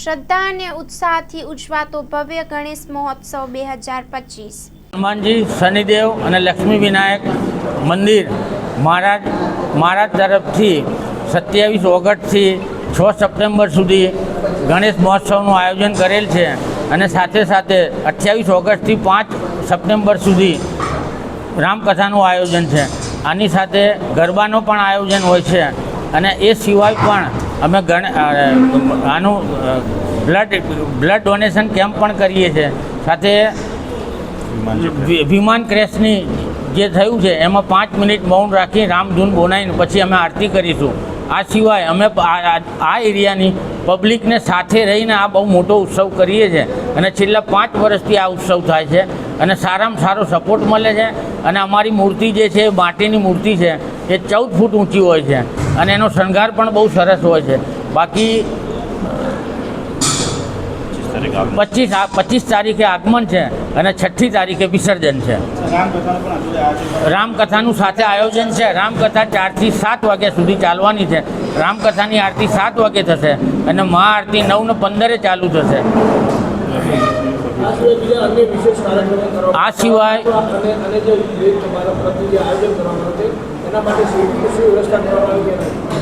શ્રદ્ધા અને ઉત્સાહથી ઉજવાતો ભવ્ય ગણેશ મહોત્સવ બે હજાર પચીસ. હનુમાનજી, શનિદેવ અને લક્ષ્મી વિનાયક મંદિર મહારાજ મહારાજ તરફથી સત્યાવીસ ઓગસ્ટથી છ સપ્ટેમ્બર સુધી ગણેશ મહોત્સવનું આયોજન કરેલ છે અને સાથે સાથે અઠ્યાવીસ ઓગસ્ટથી પાંચ સપ્ટેમ્બર સુધી રામકથાનું આયોજન છે. આની સાથે ગરબાનું પણ આયોજન હોય છે અને એ સિવાય પણ અમે ગણ આનું બ્લડ બ્લડ ડોનેશન કેમ્પ પણ કરીએ છીએ. સાથે વિમાન ક્રેશની જે થયું છે એમાં પાંચ મિનિટ મૌન રાખી રામધૂન બોલાવીને પછી અમે આરતી કરીશું. આ સિવાય અમે આ એરિયાની પબ્લિકને સાથે રહીને આ બહુ મોટો ઉત્સવ કરીએ છીએ. અને છેલ્લા પાંચ વર્ષથી આ ઉત્સવ થાય છે. અને સારામાં સારો સપોર્ટ મળે છે. અને અમારી મૂર્તિ જે છે એ માટીની મૂર્તિ છે. એ ચૌદ ફૂટ ઊંચી હોય છે. અને એનો શણગાર પણ બહુ સરસ હોય છે. બાકી પચીસ પચીસ તારીખે આગમન છે અને છઠ્ઠી તારીખે વિસર્જન છે. રામકથાનું સાથે આયોજન છે. રામકથા ચારથી સાત વાગ્યા સુધી ચાલવાની છે. રામકથાની આરતી સાત વાગે થશે અને મહાઆરતી નવ ને પંદરે ચાલુ થશે. આ સિવાય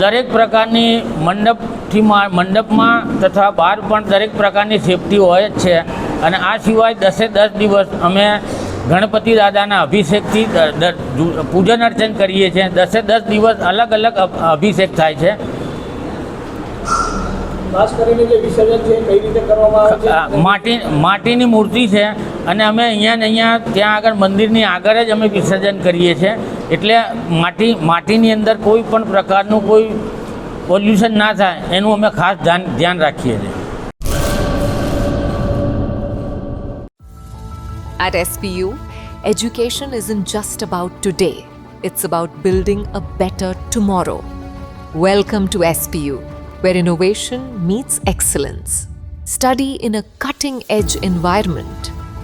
દરેક પ્રકારની મંડપથી મંડપમાં તથા બહાર પણ દરેક પ્રકારની સેફટી હોય જ છે. અને આ સિવાય દસે દસ દિવસ અમે ગણપતિ દાદાના અભિષેકથી પૂજન અર્ચન કરીએ છીએ. દસે દસ દિવસ અલગ અલગ અભિષેક થાય છે. માટી માટીની મૂર્તિ છે. અને અમે અહીંયા ને અહીંયા ત્યાં આગળ મંદિરની આગળ જ અમે વિસર્જન કરીએ છીએ એટલે માટી માટીની અંદર કોઈ પણ પ્રકારનું કોઈ પોલ્યુશન ના થાય એનું અમે ખાસ ધ્યાન ધ્યાન રાખીએ છીએ At SPU, education isn't just about today, it's about building a better tomorrow. Welcome to SPU, where innovation meets excellence. Study in a cutting edge environment